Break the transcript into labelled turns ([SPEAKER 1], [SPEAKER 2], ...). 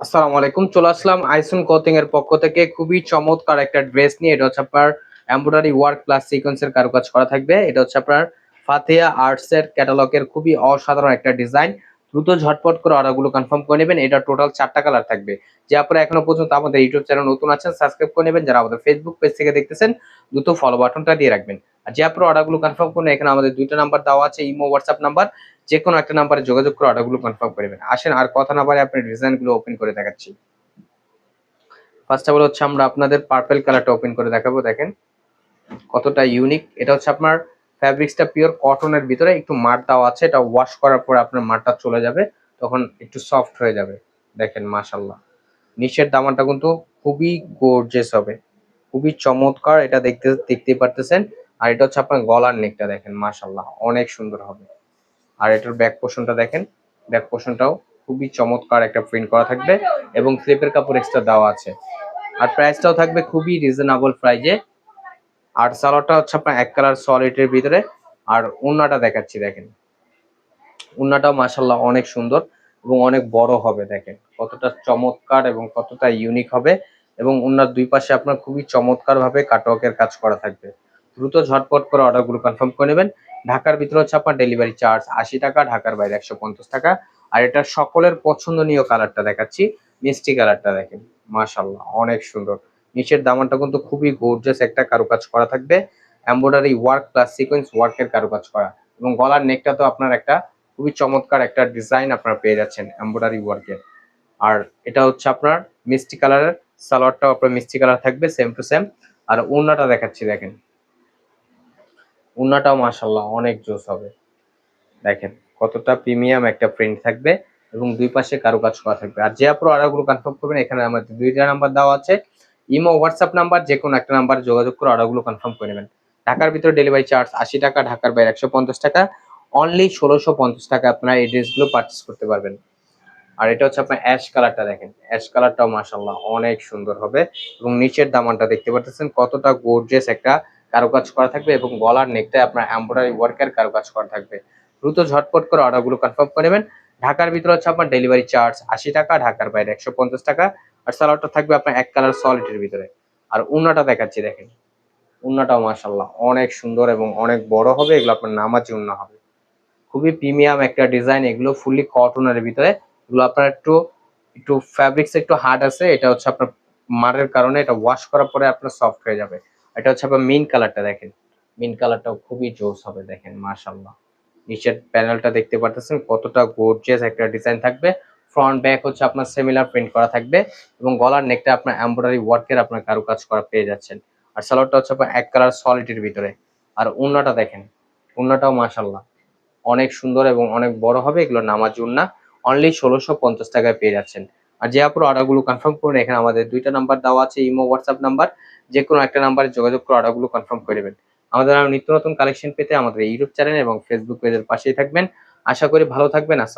[SPEAKER 1] আসসালামু আলাইকুম। চলে আসলাম আইসন কোচিং এর পক্ষ থেকে। খুবই চমৎকার একটা ড্রেস নিয়ে। এটা হচ্ছে আপনার এমব্রয়ডারি ওয়ার্ক প্লাস সিকোয়েন্সের কারুকাজ করা থাকবে। এটা হচ্ছে আপনার ফাতিয়া আর্টস এর ক্যাটালগের খুবই অসাধারণ একটা ডিজাইন দ্রুত ঝটপট করে অর্ডারগুলো কনফার্ম করে নেবেন। এটা টোটাল চারটা কালার থাকবে। যে আপনারা এখনও পর্যন্ত আমাদের ইউটিউব চ্যানেল নতুন আছেন সাবস্ক্রাইব করে নেবেন। যারা আমাদের ফেসবুক পেজ থেকে দেখতেছেন, দ্রুত ফলো বাটনটা দিয়ে রাখবেন। আর যে আপনারা অর্ডারগুলো কনফার্ম করুন, এখানে আমাদের দুইটা নাম্বার দেওয়া আছে, ইমো হোয়াটসঅ্যাপ নাম্বার যে কোনো একটা নাম্বারে যোগাযোগ করে অর্ডারগুলো কনফার্ম করে নেবেন। আসেন, আর কথা না পারে আপনার ডিজাইনগুলো ওপেন করে দেখাচ্ছি। ফার্স্ট অফ অল হচ্ছে আমরা আপনাদের পার্পল কালারটা ওপেন করে দেখাবো, দেখেন। কতটা ইউনিক এটা হচ্ছে আপনার ফ্যাব্রিক্সটা পিওর কটনের ভিতরে, একটু মার দেওয়া আছে, এটা ওয়াশ করার পর আপনার মারটা চলে যাবে, তখন একটু সফট হয়ে যাবে। দেখেন মাশাল্লাহ নিচের দামানটা কিন্তু খুবই গর্জেস হবে। খুবই চমৎকার, এটা দেখতে, দেখতেই পারতেছেন। আর এটা হচ্ছে আপনার গলার নেকটা দেখেন মাশাল্লাহ অনেক সুন্দর হবে। আর এটার ব্যাক পোর্শনটা দেখেন ব্যাক পোর্শনটাও খুবই চমৎকার একটা প্রিন্ট করা থাকবে এবং স্লিপের কাপড় এক্সট্রা দেওয়া আছে। আর প্রাইসটাও থাকবে খুবই রিজনেবল প্রাইজে আর সালোয়ারটা হচ্ছে আপনার এক কালার সলিডের ভিতরে। আর উন্নাটা দেখাচ্ছি, দেখেন। উন্নাটাও মাসাল্লাহ অনেক সুন্দর এবং অনেক বড় হবে, দেখেন। কতটা চমৎকার এবং কতটা ইউনিক হবে। এবং উন্নার দুই পাশে আপনার খুবই চমৎকার ভাবে কাটওয়ার্কের কাজ করা থাকবে। দ্রুত ঝটপট করে অর্ডারগুলো কনফার্ম করে নেবেন। ঢাকার ভিতরে হচ্ছে আপনার ডেলিভারি চার্জ আশি টাকা, ঢাকার বাইরে একশো পঞ্চাশ টাকা। আর এটা সকলের পছন্দনীয় কালারটা দেখাচ্ছি, মিষ্টি কালারটা দেখেন মাশাল্লাহ অনেক সুন্দর। নিচের দামানটা কিন্তু খুবই গর্জাস একটা কারুকাজ করা থাকবে। এমব্রয়ডারি ওয়ার্ক প্লাস সিকোয়েন্স ওয়ার্কের কারুকাজ করা। এবং গলার নেকটা তো আপনার একটা খুবই চমৎকার একটা ডিজাইন আপনারা পেয়ে যাচ্ছেন এমব্রয়ডারি ওয়ার্কের আর এটা হচ্ছে আপনার মিষ্টি কালারের সালোয়ারটাও আপনার মিষ্টি কালার থাকবে সেম টু সেম আর ওড়নাটা দেখাচ্ছি, দেখেন। ওড়নাটাও মাশাল্লাহ অনেক জোস হবে। দেখেন, কতটা প্রিমিয়াম একটা প্রিন্ট থাকবে এবং দুই পাশে কারও কাজ করা থাকবে। আর যে আপনার অর্ডারগুলো কনফার্ম করবেন, এখানে আমাদের দুইটা নাম্বার দেওয়া আছে। ইমো হোয়াটসঅ্যাপ নাম্বার যে কোনো একটা নাম্বার যোগাযোগ করে অর্ডারগুলো কনফার্ম করে নেবেন। ঢাকার ভিতরে ডেলিভারি চার্জ আশি টাকা, ঢাকার বাইরে একশো পঞ্চাশ টাকা। অনলি ষোলোশো পঞ্চাশ টাকা আপনারা এই ড্রেসগুলো পারচেস করতে পারবেন। আর এটা হচ্ছে আপনার অ্যাশ কালারটা দেখেন। অ্যাশ কালারটাও মাসাল্লাহ অনেক সুন্দর হবে। এবং নিচের দামানটা দেখতে পাচ্ছেন কতটা গোর্জেস একটা কারুকাজ করা থাকবে এবং গলার নেকটায় আপনার এমব্রয়ডারি ওয়ার্কের কারুকাজ করা থাকবে। দ্রুত ঝটপট করে অর্ডারগুলো কনফার্ম করে নেবেন। ঢাকার ভিতরে হচ্ছে আপনার ডেলিভারি চার্জ আশি টাকা, ঢাকার বাইরে একশো পঞ্চাশ টাকা। আর সালোয়ারটা থাকবে আপনার এক কালার সলিডের ভিতরে। আর উন্নাটা দেখাচ্ছি, দেখেন। উন্নাটাও মাসাল্লাহ অনেক সুন্দর এবং অনেক বড় হবে, এগুলো আপনার নামাজি উন্না হবে। খুবই প্রিমিয়াম একটা ডিজাইন এগুলো ফুললি কটনের ভিতরে। এগুলো আপনার একটু একটু ফ্যাব্রিক্স একটু হার্ড আছে, এটা হচ্ছে আপনার মারের কারণে এটা ওয়াশ করার পরে আপনার সফট হয়ে যাবে। এটা হচ্ছে আপনার মিন কালারটা দেখেন। মিন কালারটাও খুবই জোস হবে দেখেন মাশাল্লাহ নিচের প্যানেলটা দেখতে পারতেছেন, কতটা গর্জিয়াস একটা ডিজাইন থাকবে। ফ্রন্ট ব্যাক হচ্ছে আপনার সেমিলার প্রিন্ট করা থাকবে এবং গলার নেকটা আপনার এমব্রয়ডারি ওয়ার্কের আপনার কারুকাজ করা পেয়ে যাচ্ছেন। আর সালোয়ারটা হচ্ছে আপনার এক কালার সলিডের ভিতরে। আর উন্নাটা দেখেন, উন্নাটাও মাশাল্লাহ অনেক সুন্দর এবং অনেক বড় হবে, এগুলো নামাজ উন্না। অনলি ষোলোশো পঞ্চাশ টাকায় পেয়ে যাচ্ছেন। আর যে আপনার অর্ডারগুলো কনফার্ম করুন, এখানে আমাদের দুইটা নাম্বার দেওয়া আছে, ইমো হোয়াটসঅ্যাপ নাম্বার যে কোনো একটা নাম্বারে যোগাযোগ করে অর্ডারগুলো কনফার্ম করে নেবেন। আমাদের আরও নিত্য নতুন কালেকশন পেতে আমাদের ইউটিউব চ্যানেল এবং ফেসবুক পেজের পাশেই থাকবেন। আশা করি ভালো থাকবেন। আসসালাম